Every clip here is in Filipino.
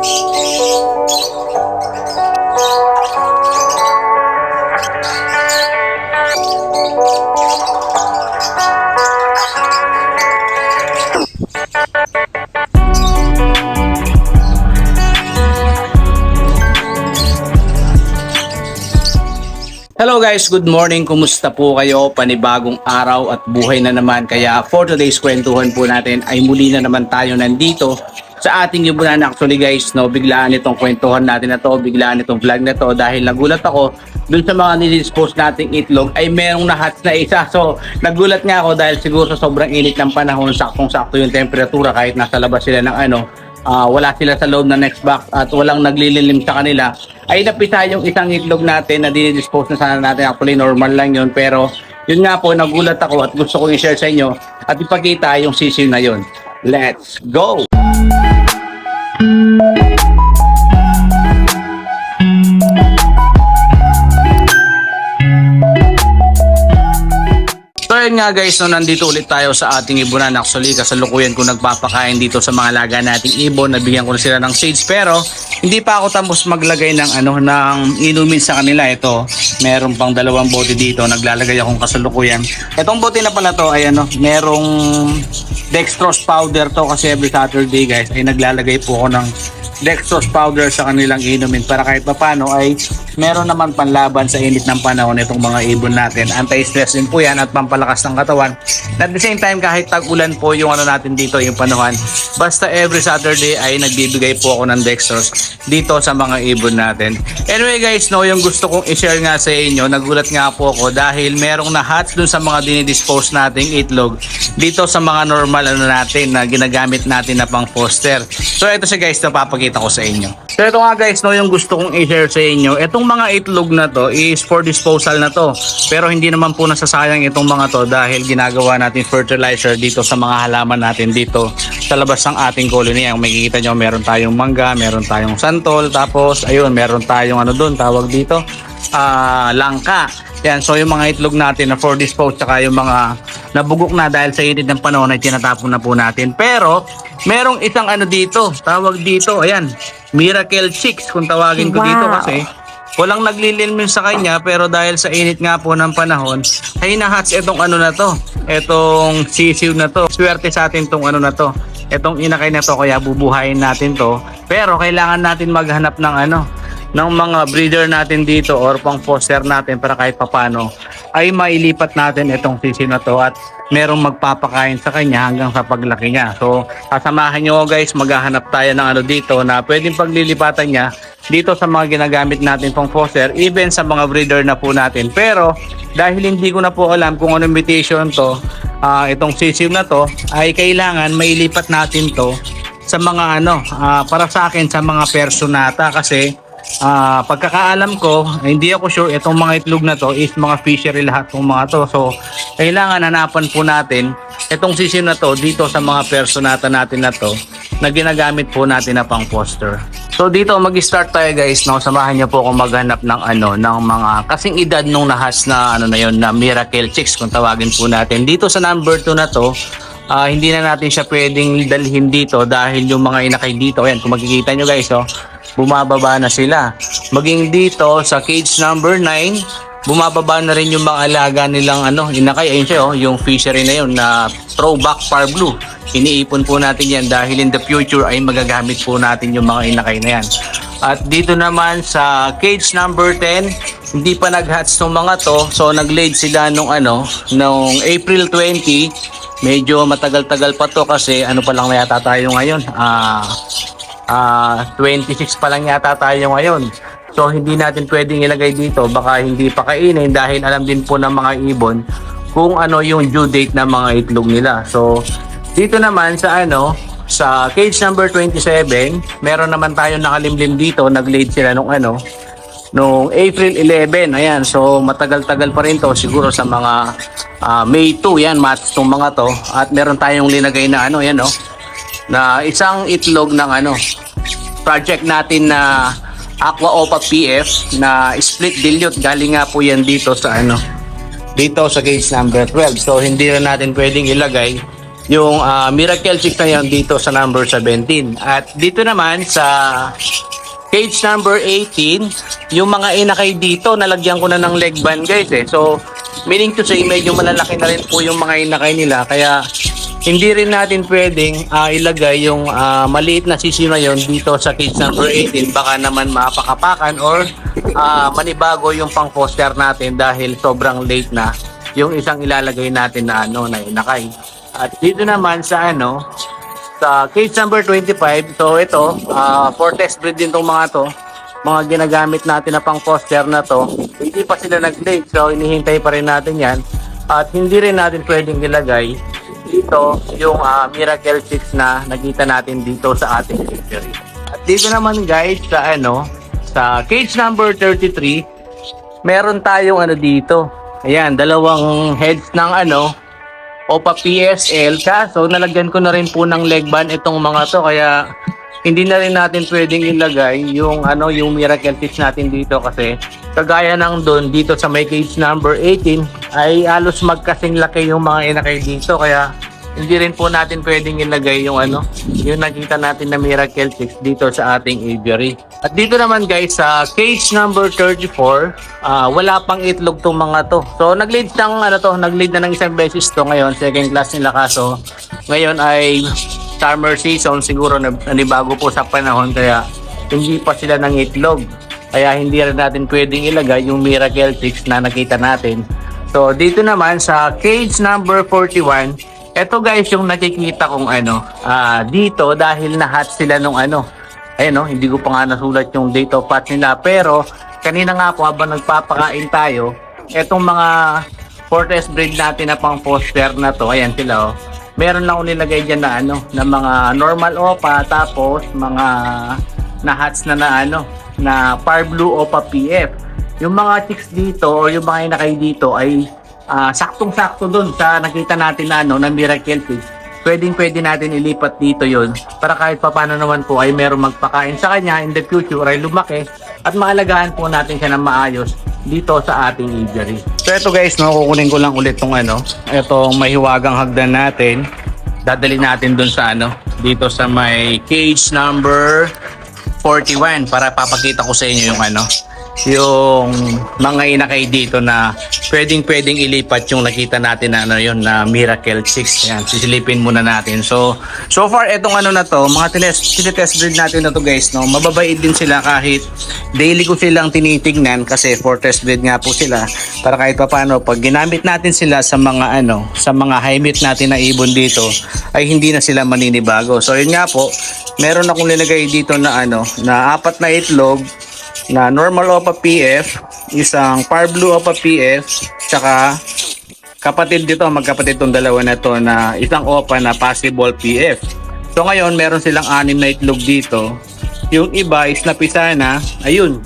Hello guys, good morning. Kumusta po kayo? Panibagong araw at buhay na naman. Kaya for today's kwentuhan po natin ay muli na naman tayo nandito sa ating libunan. Actually guys, no, biglaan itong kwentuhan natin na to, biglaan itong vlog na to dahil nagulat ako dun sa mga nilidispose nating itlog ay merong nahatch na isa. So, nagulat nga ako dahil siguro sa sobrang init ng panahon, saktong-sakto yung temperatura kahit nasa labas sila ng ano, ah, wala sila sa loob ng next box at walang naglililim sa kanila ay napisa yung isang itlog natin na dinidispose na sana natin actually normal lang yun pero yun nga po nagulat ako at gusto kong i-share sa inyo at ipakita yung sisiw na yun let's go So yun nga guys, no, nandito ulit tayo sa ating ibunan. Actually, kasalukuyan ko nagpapakain dito sa mga laga nating ibon. Nabigyan ko na sila ng sage pero hindi pa ako tapos maglagay ng ano ng inumin sa kanila. Ito, meron pang dalawang bote dito. Naglalagay akong kasalukuyan. Itong bote na pala to ay ano, merong dextrose powder to kasi every Saturday guys ay naglalagay po ako ng dextrose powder sa kanilang inumin para kahit papano ay meron naman panlaban sa init ng panahon itong mga ibon natin. Anti-stress din po yan at pampalakas ng katawan. At the same time kahit tag-ulan po yung ano natin dito yung panahon, basta every Saturday ay nagbibigay po ako ng dextrose dito sa mga ibon natin. Anyway guys, no, yung gusto kong i-share nga sa inyo, nagulat nga po ako dahil merong na-hatch dun sa mga dinidispose nating itlog dito sa mga normal ano natin na ginagamit natin na pang foster. So ito siya guys, napapakita ko sa inyo. So ito nga guys, no, yung gusto kong i-share sa inyo, itong mga itlog na to is for disposal na to. Pero hindi naman po nasasayang itong mga to dahil ginagawa natin fertilizer dito sa mga halaman natin dito sa labas ng ating colony. Ang makikita nyo, meron tayong mangga, meron tayong santol, tapos ayun, meron tayong ano doon, tawag dito, ah langka. Yan, so yung mga itlog natin na for dispose tsaka yung mga nabugok na dahil sa init ng panahon ay tinatapon na po natin. Pero merong isang ano dito, tawag dito, ayan, Miracle Chicks kung tawagin ko dito Wow. kasi walang naglililim sa kanya pero dahil sa init nga po ng panahon ay nahatch itong ano na to itong sisiw na to swerte sa atin tong ano na to itong inakay na to kaya bubuhayin natin to pero kailangan natin maghanap ng ano ng mga breeder natin dito or pang foster natin para kahit papano ay mailipat natin itong sisiw na to at merong magpapakain sa kanya hanggang sa paglaki niya. So, kasamahan nyo guys, maghahanap tayo ng ano dito na pwedeng paglilipatan niya dito sa mga ginagamit natin pang foster, even sa mga breeder na po natin. Pero, dahil hindi ko na po alam kung ano invitation to, ah, itong sisiw na to, ay kailangan mailipat natin to sa mga ano, ah, para sa akin sa mga personata kasi Ah, pagkakaalam ko, hindi ako sure itong mga itlog na to is mga fishery lahat ng mga to. So, kailangan hanapan po natin itong sisim na to dito sa mga personata natin na to na ginagamit po natin na pang poster. So dito mag-start tayo guys, no. Samahan niyo po ako maghanap ng ano ng mga kasing edad nung nahas na ano na yon na Miracle Chicks kung tawagin po natin. Dito sa number 2 na to, ah, hindi na natin siya pwedeng dalhin dito dahil yung mga inakay dito, ayan kung makikita nyo guys, oh, bumababa na sila. Maging dito sa cage number 9, bumababa na rin yung mga alaga nilang ano, inakay. Ayun siya, oh, yung fishery na yun na throwback par blue. Iniipon po natin yan dahil in the future ay magagamit po natin yung mga inakay na yan. At dito naman sa cage number 10, hindi pa nag-hatch tong mga to. So nag-laid sila nung ano, nung April 20. Medyo matagal-tagal pa to kasi ano pa lang na yata tayo ngayon. Ah, ah 26 pa lang yata tayo ngayon. So hindi natin pwedeng ilagay dito baka hindi pa kainin dahil alam din po ng mga ibon kung ano yung due date ng mga itlog nila. So dito naman sa ano sa cage number 27, meron naman tayo nakalimlim dito, nag-laid sila nung ano nung April 11. Ayan, so matagal-tagal pa rin to siguro sa mga ah, May 2 yan, match tong mga to. At meron tayong linagay na ano, yan oh, na isang itlog ng ano project natin na Aqua Opa PF na split dilute galing nga po yan dito sa ano dito sa gauge number 12 so hindi rin natin pwedeng ilagay yung ah, Miracle Chicks na yun dito sa number 17. At dito naman sa cage number 18, yung mga inakay dito, nalagyan ko na ng leg band guys eh. So, meaning to say, medyo malalaki na rin po yung mga inakay nila. Kaya, hindi rin natin pwedeng ah, ilagay yung ah, maliit na sisi na yon dito sa cage number 18. Baka naman mapakapakan or ah, manibago yung pang poster natin dahil sobrang late na yung isang ilalagay natin na ano na inakay. At dito naman sa ano, sa case number 25, so ito, ah, for test breed din tong mga to. Mga ginagamit natin na pang poster na to. Hindi pa sila nag-late, so inihintay pa rin natin yan. At hindi rin natin pwedeng ilagay dito yung ah, Miracle 6 na nakita natin dito sa ating picture. At dito naman guys sa ano, sa cage number 33, meron tayong ano dito. Ayan, dalawang heads ng ano, OPA PSL kaso nalagyan ko na rin po ng leg band itong mga to kaya hindi na rin natin pwedeng ilagay yung ano yung miracle fish natin dito kasi kagaya ng doon dito sa may cage number 18 ay halos magkasing laki yung mga inakay dito kaya hindi rin po natin pwedeng ilagay yung ano yung nakita natin na miracle fish dito sa ating aviary. At dito naman guys sa cage number 34 ah, wala pang itlog tong mga to. So nag-lead ng ano to nag-lead na ng isang beses to ngayon second class nila. Kaso ngayon ay summer season siguro na nanibago po sa panahon kaya hindi pa sila ng itlog. Kaya hindi rin natin pwedeng ilagay yung miracle chicks na nakita natin. So dito naman sa cage number 41 eto guys yung nakikita kong ano ah, dito dahil nahat sila nung ano ayun no hindi ko pa nga nasulat yung date of birth nila pero kanina nga po habang nagpapakain tayo etong mga Fortress breed natin na pang poster na to ayan sila oh. Meron lang ako nilagay dyan na ano na mga normal opa tapos mga na hats na na ano na par blue opa PF yung mga chicks dito o yung mga inakay dito ay ah, saktong-sakto dun sa nakita natin na ano na miracle fish pwedeng pwede natin ilipat dito yon para kahit papano naman po ay meron magpakain sa kanya in the future ay lumaki at maalagaan po natin siya ng maayos dito sa ating aviary. So ito guys, no, kukunin ko lang ulit tong ano, itong mahiwagang hagdan natin. Dadali natin dun sa ano, dito sa may cage number 41 para papakita ko sa inyo yung ano, yung mga inakay dito na pwedeng pwedeng ilipat yung nakita natin na ano yun na Miracle 6 yan sisilipin muna natin. So so far etong ano na to mga tinest, tinetest breed natin na to guys no? Mababait din sila kahit daily ko silang tinitignan kasi for test breed nga po sila. Para kahit papaano pag ginamit natin sila sa mga ano sa mga high meat natin na ibon dito ay hindi na sila maninibago. So yun nga po meron akong nilagay dito na ano na apat na itlog na normal OPA PF, isang par blue OPA PF, tsaka kapatid dito, magkapatid tong dalawa na to na isang OPA na possible PF. So ngayon, meron silang anim na itlog dito. Yung iba is napisa na, ayun.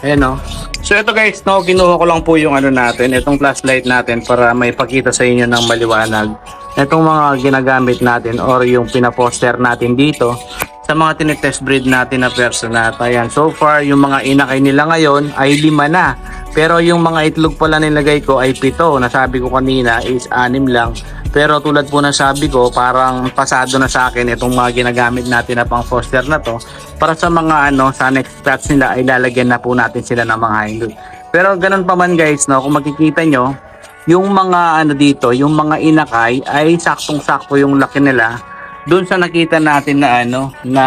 Ayan o. So ito guys, no, kinuha ko lang po yung ano natin, itong flashlight natin para may pakita sa inyo ng maliwanag. Itong mga ginagamit natin or yung pinaposter natin dito sa mga tinetest breed natin na personata. Ayan, so far yung mga inakay nila ngayon ay lima na. Pero yung mga itlog pala nilagay ko ay pito. Nasabi ko kanina is anim lang. Pero tulad po ng sabi ko, parang pasado na sa akin itong mga ginagamit natin na pang foster na to. Para sa mga ano, sa next batch nila ay lalagyan na po natin sila ng mga hindut. Pero ganun pa man guys, no, kung makikita nyo, yung mga ano dito, yung mga inakay ay saktong-sakto yung laki nila doon sa nakita natin na ano na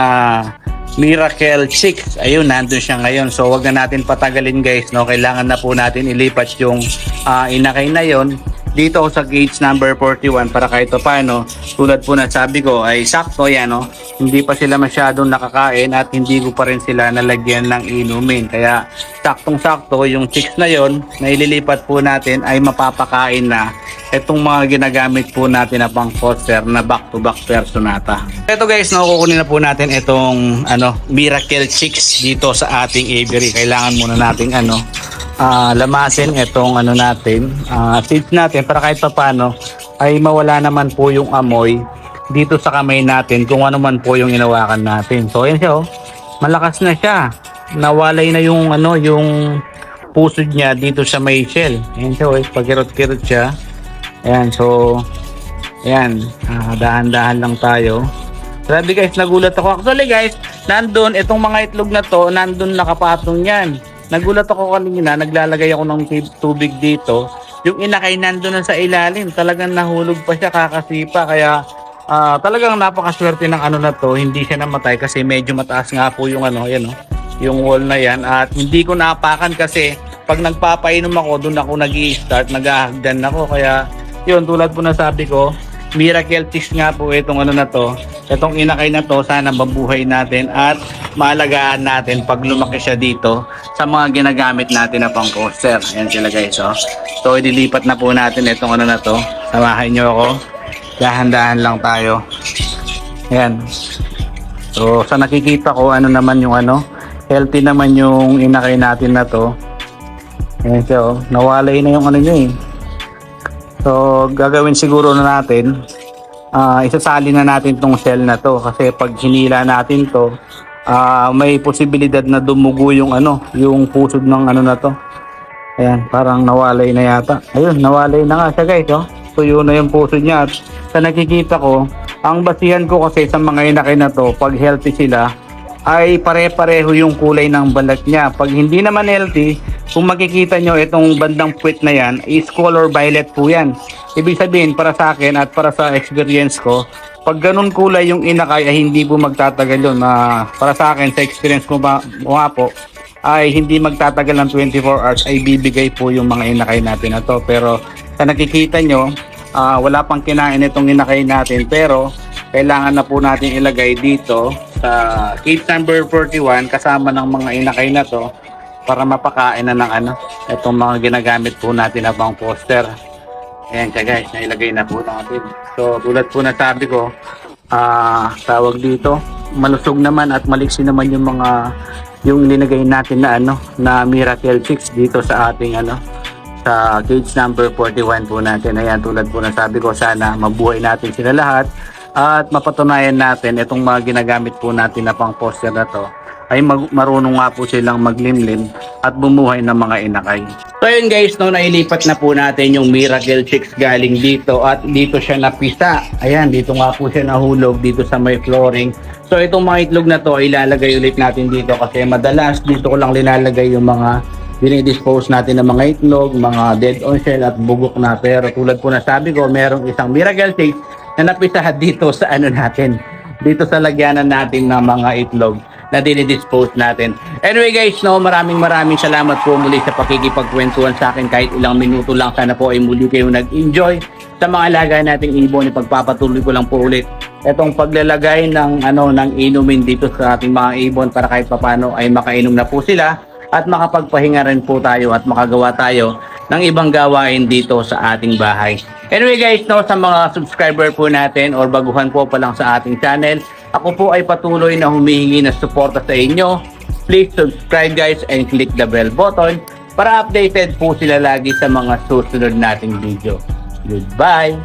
Miracle 6 ayun nandun siya ngayon. So wag na natin patagalin guys no? Kailangan na po natin ilipat yung ah, inakay na yon. Dito sa gauge number 41 para kahit pa paano tulad po na sabi ko ay sakto yan no? Hindi pa sila masyadong nakakain at hindi ko pa rin sila nalagyan ng inumin. Kaya saktong sakto yung 6 na yon na ililipat po natin ay mapapakain na itong mga ginagamit po natin na pang foster na back to back personata. Ito guys, no, na po natin itong ano, Miracle Chicks dito sa ating aviary. Kailangan muna nating ano, ah, lamasin itong ano natin, ah, seeds natin para kahit pa paano ay mawala naman po yung amoy dito sa kamay natin kung ano man po yung inawakan natin. So ayan siya oh. Malakas na siya. Nawalay na yung ano, yung pusod niya dito sa may shell. Ayan siya oh, pagkirot-kirot siya. Ayan, so Ayan, ah, dahan-dahan lang tayo. Grabe guys, nagulat ako. Actually guys, nandun, itong mga itlog na to, nandun nakapatong yan. Nagulat ako kanina, naglalagay ako ng tubig dito. Yung inakay nandun na sa ilalim, talagang nahulog pa siya kakasipa. Kaya ah, talagang napakaswerte ng ano na to, hindi siya namatay kasi medyo mataas nga po yung ano, yan oh, yung wall na yan. At hindi ko naapakan kasi pag nagpapainom ako, doon ako nag start naghahagdan ako. Kaya yun, tulad po na sabi ko, miracle ticks nga po itong ano na to. Itong inakay na to, sana mabuhay natin at maalagaan natin pag lumaki siya dito sa mga ginagamit natin na pang poster. Ayan sila guys, oh. So, idilipat na po natin itong ano na to. Samahan nyo ako. Dahan-dahan lang tayo. Ayan. So, sa nakikita ko, ano naman yung ano, healthy naman yung inakay natin na to. Ayan siya, oh. Nawalay na yung ano niya eh. So, gagawin siguro na natin, ah isasali na natin tong cell na to kasi pag hinila natin to, ah may posibilidad na dumugo yung ano, yung pusod ng ano na to. Ayan, parang nawalay na yata. Ayun, nawalay na nga siya guys, oh. Tuyo na yung pusod niya at sa nakikita ko, ang basihan ko kasi sa mga inakay na to, pag healthy sila, ay pare-pareho yung kulay ng balat niya. Pag hindi naman healthy, kung makikita nyo itong bandang puwit na yan, is color violet po yan. Ibig sabihin, para sa akin at para sa experience ko, pag ganun kulay yung inakay ay hindi po magtatagal yun. Na para sa akin, sa experience ko ba, nga po, ay hindi magtatagal ng 24 hours ay bibigay po yung mga inakay natin na to. Pero sa nakikita nyo, ah, wala pang kinain itong inakay natin pero kailangan na po natin ilagay dito sa cage number 41 kasama ng mga inakay na to para mapakain na ng ano itong mga ginagamit po natin na pang poster. Ayan ka guys, nailagay na po natin. So tulad po na sabi ko, ah tawag dito, malusog naman at maliksi naman yung mga yung linagay natin na ano na miracle chicks dito sa ating ano sa cage number 41 po natin. Ayan, tulad po na sabi ko, sana mabuhay natin sila lahat at mapatunayan natin itong mga ginagamit po natin na pang poster na to ay marunong nga po silang maglimlim at bumuhay ng mga inakay. So yun guys, no, nailipat na po natin yung Miracle Chicks galing dito at dito siya napisa. Ayan, dito nga po siya nahulog dito sa may flooring. So itong mga itlog na to, ilalagay ulit natin dito kasi madalas dito ko lang linalagay yung mga dinidispose natin ng mga itlog, mga dead on shell at bugok na. Pero tulad po na sabi ko, merong isang Miracle Chicks na napisahan dito sa ano natin, dito sa lagyanan natin ng mga itlog na dinidispose natin. Anyway guys, no, maraming maraming salamat po muli sa pakikipagkwentuhan sa akin kahit ilang minuto lang. Sana po ay muli kayong nag-enjoy sa mga alaga nating ibon. Ipagpapatuloy ko lang po ulit itong paglalagay ng ano ng inumin dito sa ating mga ibon para kahit papano ay makainom na po sila at makapagpahinga rin po tayo at makagawa tayo ng ibang gawain dito sa ating bahay. Anyway guys, no, sa mga subscriber po natin or baguhan po pa lang sa ating channel, ako po ay patuloy na humihingi ng suporta sa inyo. Please subscribe guys and click the bell button para updated po sila lagi sa mga susunod nating video. Goodbye!